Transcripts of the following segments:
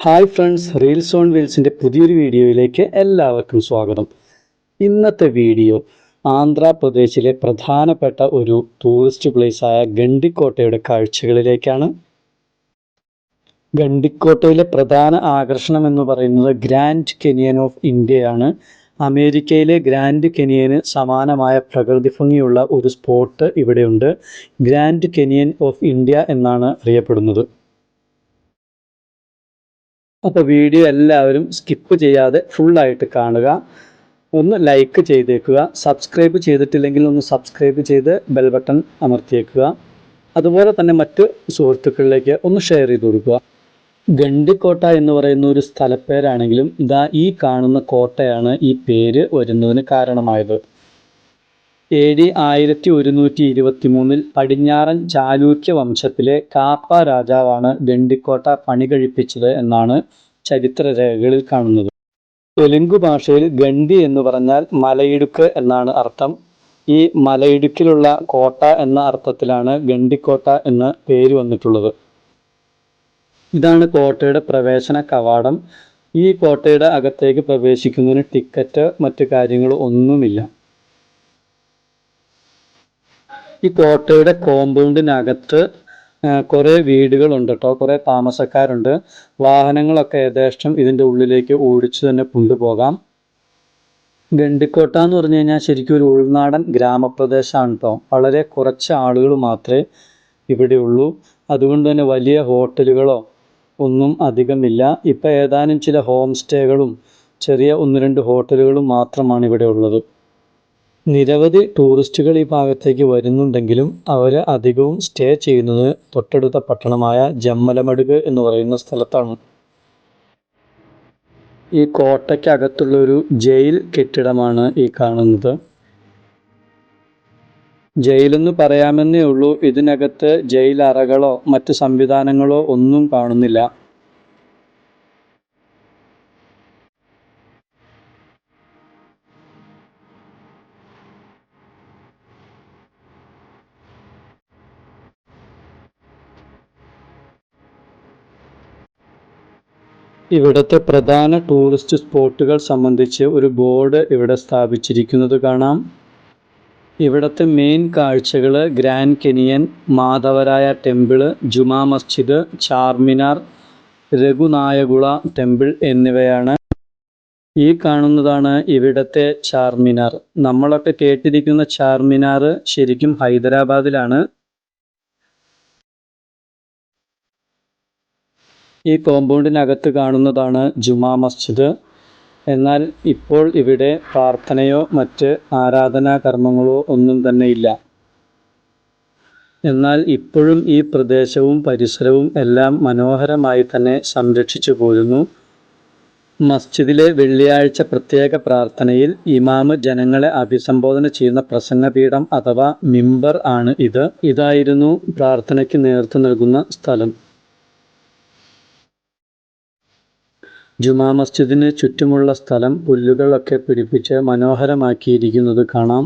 Hi friends reels on വീൽസിന്റെ പുതിയൊരു വീഡിയോയിലേക്ക് എല്ലാവർക്കും സ്വാഗതം. ഇന്നത്തെ വീഡിയോ ആന്ധ്രാപ്രദേശിലെ പ്രധാനപ്പെട്ട ഒരു ടൂറിസ്റ്റ് പ്ലേസായ ഗണ്ടിക്കോട്ടയുടെ കാഴ്ചകളിലേക്കാണ്. ഗണ്ടിക്കോട്ടയിലെ പ്രധാന ആകർഷണം എന്ന് പറയുന്നത് ഗ്രാൻഡ് കെനിയൻ ഓഫ് ഇന്ത്യയാണ് അമേരിക്കയിലെ ഗ്രാൻഡ് കെനിയന് സമാനമായ പ്രകൃതി ഭംഗിയുള്ള ഒരു സ്പോട്ട് ഇവിടെയുണ്ട് ഗ്രാൻഡ് കെനിയൻ ഓഫ് ഇന്ത്യ എന്നാണ് അറിയപ്പെടുന്നത്. അപ്പോൾ വീഡിയോ എല്ലാവരും സ്കിപ്പ് ചെയ്യാതെ ഫുള്ളായിട്ട് കാണുക. ഒന്ന് ലൈക്ക് ചെയ്തേക്കുക. സബ്സ്ക്രൈബ് ചെയ്തിട്ടില്ലെങ്കിൽ ഒന്ന് സബ്സ്ക്രൈബ് ചെയ്ത് ബെൽ ബട്ടൺ അമർത്തിയേക്കുക. അതുപോലെ തന്നെ മറ്റ് സുഹൃത്തുക്കളിലേക്ക് ഒന്ന് ഷെയർ ചെയ്ത് കൊടുക്കുക. ഗണ്ടിക്കോട്ട എന്ന് പറയുന്ന ഒരു സ്ഥലപ്പേരാണെങ്കിലും ഇതാ ഈ കാണുന്ന കോട്ടയാണ് ഈ പേര് വരുന്നതിന് കാരണമായത്. എ ഡി ആയിരത്തി ഒരുന്നൂറ്റി ഇരുപത്തി മൂന്നിൽ പടിഞ്ഞാറൻ ചാലൂക്യ വംശത്തിലെ കാപ്പ രാജാവാണ് ഗണ്ടിക്കോട്ട പണി കഴിപ്പിച്ചത് എന്നാണ് ചരിത്രരേഖകളിൽ കാണുന്നത്. തെലുങ്ക് ഭാഷയിൽ ഗണ്ടി എന്ന് പറഞ്ഞാൽ മലയിടുക്ക് എന്നാണ് അർത്ഥം. ഈ മലയിടുക്കിലുള്ള കോട്ട എന്ന അർത്ഥത്തിലാണ് ഗണ്ടിക്കോട്ട എന്ന പേര് വന്നിട്ടുള്ളത്. ഇതാണ് കോട്ടയുടെ പ്രവേശന കവാടം. ഈ കോട്ടയുടെ അകത്തേക്ക് പ്രവേശിക്കുന്നതിന് ടിക്കറ്റ് മറ്റു കാര്യങ്ങൾ ഒന്നുമില്ല. ഈ കോട്ടയുടെ കോമ്പൗണ്ടിനകത്ത് കുറേ വീടുകളുണ്ട് കേട്ടോ കുറേ താമസക്കാരുണ്ട്. വാഹനങ്ങളൊക്കെ ഏകദേശം ഇതിന്റെ ഉള്ളിലേക്ക് ഓടിച്ചു തന്നെ കൊണ്ടുപോകാം. ഗണ്ടിക്കോട്ട എന്ന് പറഞ്ഞു കഴിഞ്ഞാൽ ശരിക്കും ഒരു ഉൾനാടൻ ഗ്രാമപ്രദേശമാണ് കേട്ടോ വളരെ കുറച്ച് ആളുകൾ മാത്രമേ ഇവിടെയുള്ളൂ അതുകൊണ്ട് തന്നെ വലിയ ഹോട്ടലുകളോ ഒന്നും അധികമില്ല ഇപ്പം ഏതാനും ചില ഹോം സ്റ്റേകളും ചെറിയ ഒന്ന് രണ്ട് ഹോട്ടലുകളും മാത്രമാണ് ഇവിടെ ഉള്ളത്. നിരവധി ടൂറിസ്റ്റുകൾ ഈ ഭാഗത്തേക്ക് വരുന്നുണ്ടെങ്കിലും അവർ അധികവും സ്റ്റേ ചെയ്യുന്നത് തൊട്ടടുത്ത പട്ടണമായ ജമ്മലമടുക് എന്ന് പറയുന്ന സ്ഥലത്താണ്. ഈ കോട്ടയ്ക്കകത്തുള്ള ഒരു ജയിൽ കെട്ടിടമാണ് ഈ കാണുന്നത്. ജയിലെന്ന് പറയാമെന്നേ ഉള്ളൂ. ഇതിനകത്ത് ജയിൽ അറകളോ മറ്റ് സംവിധാനങ്ങളോ ഒന്നും കാണുന്നില്ല. ഇവിടുത്തെ പ്രധാന ടൂറിസ്റ്റ് സ്പോട്ടുകൾ സംബന്ധിച്ച് ഒരു ബോർഡ് ഇവിടെ സ്ഥാപിച്ചിരിക്കുന്നത് കാണാം. ഇവിടുത്തെ മെയിൻ കാഴ്ചകൾ grand canyon Madhavaraya temple Juma Masjid Charminar Raghunayakula temple എന്നിവയാണ്. ഈ കാണുന്നതാണ് ഇവിടത്തെ ചാർമിനാർ. നമ്മളൊക്കെ കേട്ടിരിക്കുന്ന ചാർമിനാർ ശരിക്കും ഹൈദരാബാദിലാണ്. ഈ കോമ്പൗണ്ടിനകത്ത് കാണുന്നതാണ് ജുമാ മസ്ജിദ്. എന്നാൽ ഇപ്പോൾ ഇവിടെ പ്രാർത്ഥനയോ മറ്റ് ആരാധനാ കർമ്മങ്ങളോ ഒന്നും തന്നെ ഇല്ല. എന്നാൽ ഇപ്പോഴും ഈ പ്രദേശവും പരിസരവും എല്ലാം മനോഹരമായി തന്നെ സംരക്ഷിച്ചു പോരുന്നു. മസ്ജിദിലെ വെള്ളിയാഴ്ച പ്രത്യേക പ്രാർത്ഥനയിൽ ഇമാമ് ജനങ്ങളെ അഭിസംബോധന ചെയ്യുന്ന പ്രസംഗപീഠം അഥവാ മിമ്പർ ആണ് ഇത്. ഇതായിരുന്നു പ്രാർത്ഥനയ്ക്ക് നേതൃത്വം നൽകുന്ന സ്ഥലം. ജുമാ മസ്ജിദിന് ചുറ്റുമുള്ള സ്ഥലം പുല്ലുകളൊക്കെ പിടിപ്പിച്ച് മനോഹരമാക്കിയിരിക്കുന്നത് കാണാം.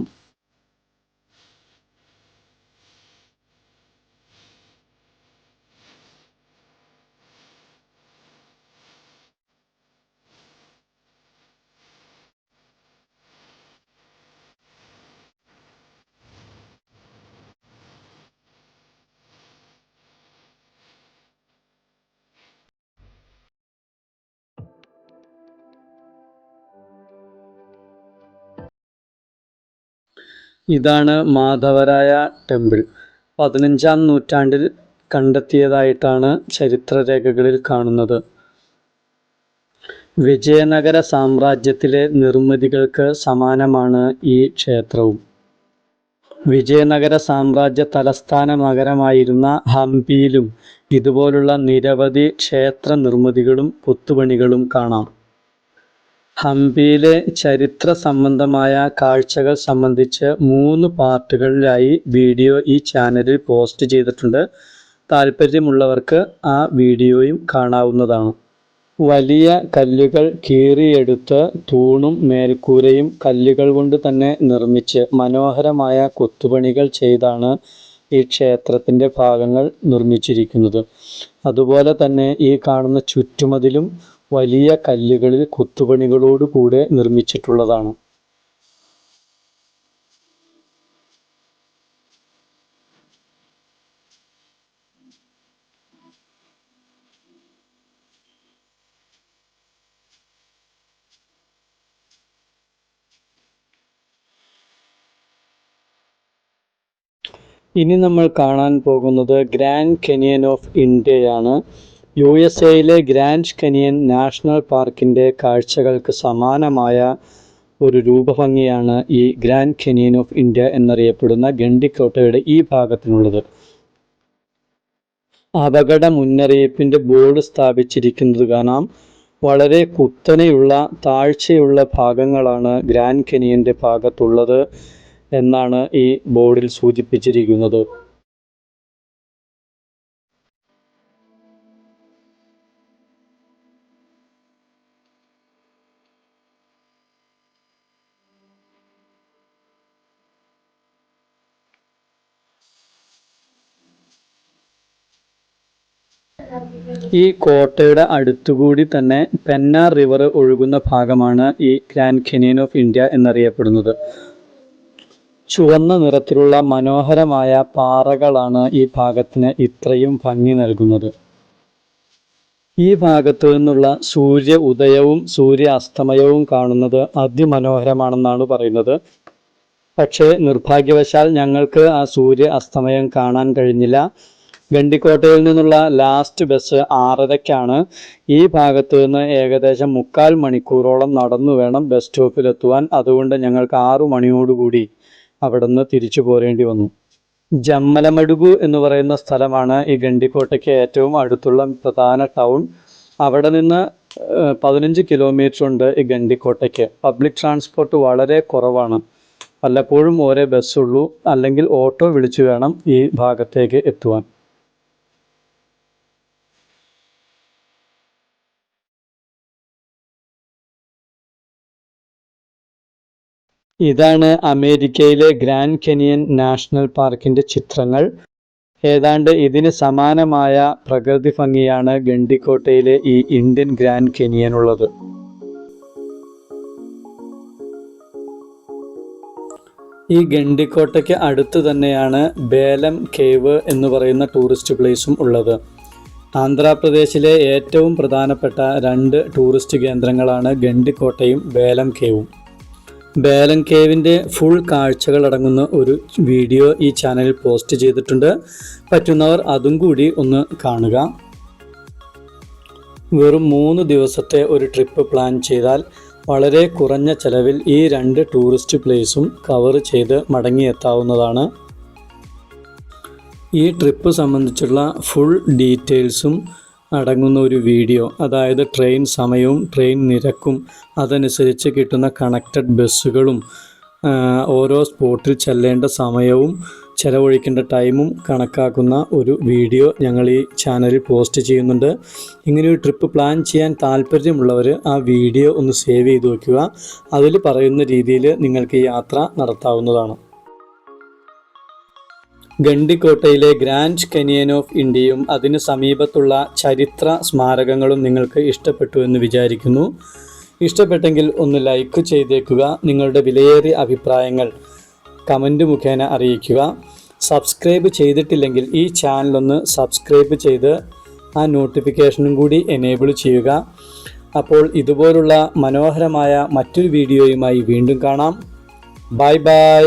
ഇതാണ് മാധവരായ ടെമ്പിൾ. പതിനഞ്ചാം നൂറ്റാണ്ടിൽ കണ്ടെത്തിയതായിട്ടാണ് ചരിത്രരേഖകളിൽ കാണുന്നത്. വിജയനഗര സാമ്രാജ്യത്തിലെ നിർമ്മിതികൾക്ക് സമാനമാണ് ഈ ക്ഷേത്രവും. വിജയനഗര സാമ്രാജ്യ തലസ്ഥാന നഗരമായിരുന്ന ഹംപിയിലും ഇതുപോലുള്ള നിരവധി ക്ഷേത്ര നിർമ്മിതികളും കൊത്തുപണികളും കാണാം. ഹംപിയിലെ ചരിത്ര സംബന്ധമായ കാഴ്ചകൾ സംബന്ധിച്ച് മൂന്ന് പാർട്ടുകളിലായി വീഡിയോ ഈ ചാനലിൽ പോസ്റ്റ് ചെയ്തിട്ടുണ്ട്. താല്പര്യമുള്ളവർക്ക് ആ വീഡിയോയും കാണാവുന്നതാണ്. വലിയ കല്ലുകൾ കീറിയെടുത്ത് തൂണും മേൽക്കൂരയും കല്ലുകൾ കൊണ്ട് തന്നെ നിർമ്മിച്ച് മനോഹരമായ കൊത്തുപണികൾ ചെയ്താണ് ഈ ക്ഷേത്രത്തിന്റെ ഭാഗങ്ങൾ നിർമ്മിച്ചിരിക്കുന്നത്. അതുപോലെ തന്നെ ഈ കാണുന്ന ചുറ്റുമതിലും വലിയ കല്ലുകളിൽ കൊത്തുപണികളോട് കൂടെ നിർമ്മിച്ചിട്ടുള്ളതാണ്. ഇനി നമ്മൾ കാണാൻ പോകുന്നത് ഗ്രാൻഡ് കെനിയൻ ഓഫ് ഇന്ത്യയാണ്. യു എസ് എയിലെ ഗ്രാൻഡ് കനിയൻ നാഷണൽ പാർക്കിന്റെ കാഴ്ചകൾക്ക് സമാനമായ ഒരു രൂപഭംഗിയാണ് ഈ ഗ്രാൻഡ് കനിയൻ ഓഫ് ഇന്ത്യ എന്നറിയപ്പെടുന്ന ഗണ്ടിക്കോട്ടയുടെ ഈ ഭാഗത്തിനുള്ളത്. അപകട മുന്നറിയിപ്പിന്റെ ബോർഡ് സ്ഥാപിച്ചിരിക്കുന്നത് കാണാം. വളരെ കുത്തനെയുള്ള താഴ്ചയുള്ള ഭാഗങ്ങളാണ് ഗ്രാൻഡ് കനിയന്റെ ഭാഗത്തുള്ളത് എന്നാണ് ഈ ബോർഡിൽ സൂചിപ്പിച്ചിരിക്കുന്നത്. ഈ കോട്ടയുടെ അടുത്തുകൂടി തന്നെ പെന്നാർ റിവർ ഒഴുകുന്ന ഭാഗമാണ് ഈ ഗ്രാൻഡ് കെനിയൻ ഓഫ് ഇന്ത്യ എന്നറിയപ്പെടുന്നത്. ചുവന്ന നിറത്തിലുള്ള മനോഹരമായ പാറകളാണ് ഈ ഭാഗത്തിന് ഇത്രയും ഭംഗി നൽകുന്നത്. ഈ ഭാഗത്തു നിന്നുള്ള സൂര്യ ഉദയവും സൂര്യ അസ്തമയവും കാണുന്നത് അതിമനോഹരമാണെന്നാണ് പറയുന്നത്. പക്ഷേ നിർഭാഗ്യവശാൽ ഞങ്ങൾക്ക് ആ സൂര്യ അസ്തമയം കാണാൻ കഴിഞ്ഞില്ല. ഗണ്ടിക്കോട്ടയിൽ നിന്നുള്ള ലാസ്റ്റ് ബസ് ആറരയ്ക്കാണ് ഈ ഭാഗത്തു നിന്ന് ഏകദേശം മുക്കാൽ മണിക്കൂറോളം നടന്നു വേണം ബസ് സ്റ്റോപ്പിലെത്തുവാൻ അതുകൊണ്ട് ഞങ്ങൾക്ക് ആറു മണിയോടുകൂടി അവിടെ നിന്ന് തിരിച്ചു പോരേണ്ടി വന്നു. ജമ്മലമടുഗു എന്ന് പറയുന്ന സ്ഥലമാണ് ഈ ഗണ്ടിക്കോട്ടയ്ക്ക് ഏറ്റവും അടുത്തുള്ള പ്രധാന ടൗൺ അവിടെ നിന്ന് പതിനഞ്ച് കിലോമീറ്റർ ഉണ്ട് ഈ ഗണ്ടിക്കോട്ടയ്ക്ക്. പബ്ലിക് ട്രാൻസ്പോർട്ട് വളരെ കുറവാണ്. വല്ലപ്പോഴും ഓരോ ബസ്സുള്ളൂ അല്ലെങ്കിൽ ഓട്ടോ വിളിച്ചു വേണം ഈ ഭാഗത്തേക്ക് എത്തുവാൻ. ഇതാണ് അമേരിക്കയിലെ ഗ്രാൻഡ് കെനിയൻ നാഷണൽ പാർക്കിന്റെ ചിത്രങ്ങൾ. ഏതാണ്ട് ഇതിന് സമാനമായ പ്രകൃതി ഭംഗിയാണ് ഗണ്ടിക്കോട്ടയിലെ ഈ ഇന്ത്യൻ ഗ്രാൻഡ് കെനിയനുള്ളത് ഈ ഗണ്ടിക്കോട്ടയ്ക്ക് അടുത്ത് തന്നെയാണ് ബേലം കേവ് എന്ന് പറയുന്ന ടൂറിസ്റ്റ് പ്ലേസും ഉള്ളത്. ആന്ധ്രാപ്രദേശിലെ ഏറ്റവും പ്രധാനപ്പെട്ട രണ്ട് ടൂറിസ്റ്റ് കേന്ദ്രങ്ങളാണ് ഗണ്ടിക്കോട്ടയും ബേലം കേവും. ബേലം കേവിന്റെ ഫുൾ കാഴ്ചകൾ അടങ്ങുന്ന ഒരു വീഡിയോ ഈ ചാനലിൽ പോസ്റ്റ് ചെയ്തിട്ടുണ്ട്. പറ്റുന്നവർ അതും കൂടി ഒന്ന് കാണുക. വെറും മൂന്ന് ദിവസത്തെ ഒരു ട്രിപ്പ് പ്ലാൻ ചെയ്താൽ വളരെ കുറഞ്ഞ ചെലവിൽ ഈ രണ്ട് ടൂറിസ്റ്റ് പ്ലേസും കവർ ചെയ്ത് മടങ്ങിയെത്താവുന്നതാണ്. ഈ ട്രിപ്പ് സംബന്ധിച്ചുള്ള ഫുൾ ഡീറ്റെയിൽസും അടങ്ങുന്ന ഒരു വീഡിയോ. അതായത് ട്രെയിൻ സമയവും ട്രെയിൻ നിരക്കും അതനുസരിച്ച് കിട്ടുന്ന കണക്റ്റഡ് ബസ്സുകളും ഓരോ സ്പോട്ടിൽ ചെല്ലേണ്ട സമയവും ചിലവഴിക്കേണ്ട ടൈമും കണക്കാക്കുന്ന ഒരു വീഡിയോ ഞങ്ങൾ ഈ ചാനലിൽ പോസ്റ്റ് ചെയ്യുന്നുണ്ട്. ഇങ്ങനെ ഒരു ട്രിപ്പ് പ്ലാൻ ചെയ്യാൻ താല്പര്യമുള്ളവർ ആ വീഡിയോ ഒന്ന് സേവ് ചെയ്ത് വയ്ക്കുക അതിൽ പറയുന്ന രീതിയിൽ നിങ്ങൾക്ക് യാത്ര നടത്താവുന്നതാണ്. ഗണ്ടിക്കോട്ടയിലെ ഗ്രാൻഡ് കനിയൻ ഓഫ് ഇന്ത്യയും അതിന് സമീപത്തുള്ള ചരിത്ര സ്മാരകങ്ങളും നിങ്ങൾക്ക് ഇഷ്ടപ്പെട്ടു എന്ന് വിചാരിക്കുന്നു. ഇഷ്ടപ്പെട്ടെങ്കിൽ ഒന്ന് ലൈക്ക് ചെയ്തേക്കുക. നിങ്ങളുടെ വിലയേറിയ അഭിപ്രായങ്ങൾ കമന്റ് മുഖേന അറിയിക്കുക. സബ്സ്ക്രൈബ് ചെയ്തിട്ടില്ലെങ്കിൽ ഈ ചാനലൊന്ന് സബ്സ്ക്രൈബ് ചെയ്ത് ആ നോട്ടിഫിക്കേഷനും കൂടി എനേബിൾ ചെയ്യുക. അപ്പോൾ ഇതുപോലുള്ള മനോഹരമായ മറ്റൊരു വീഡിയോയുമായി വീണ്ടും കാണാം. Bye bye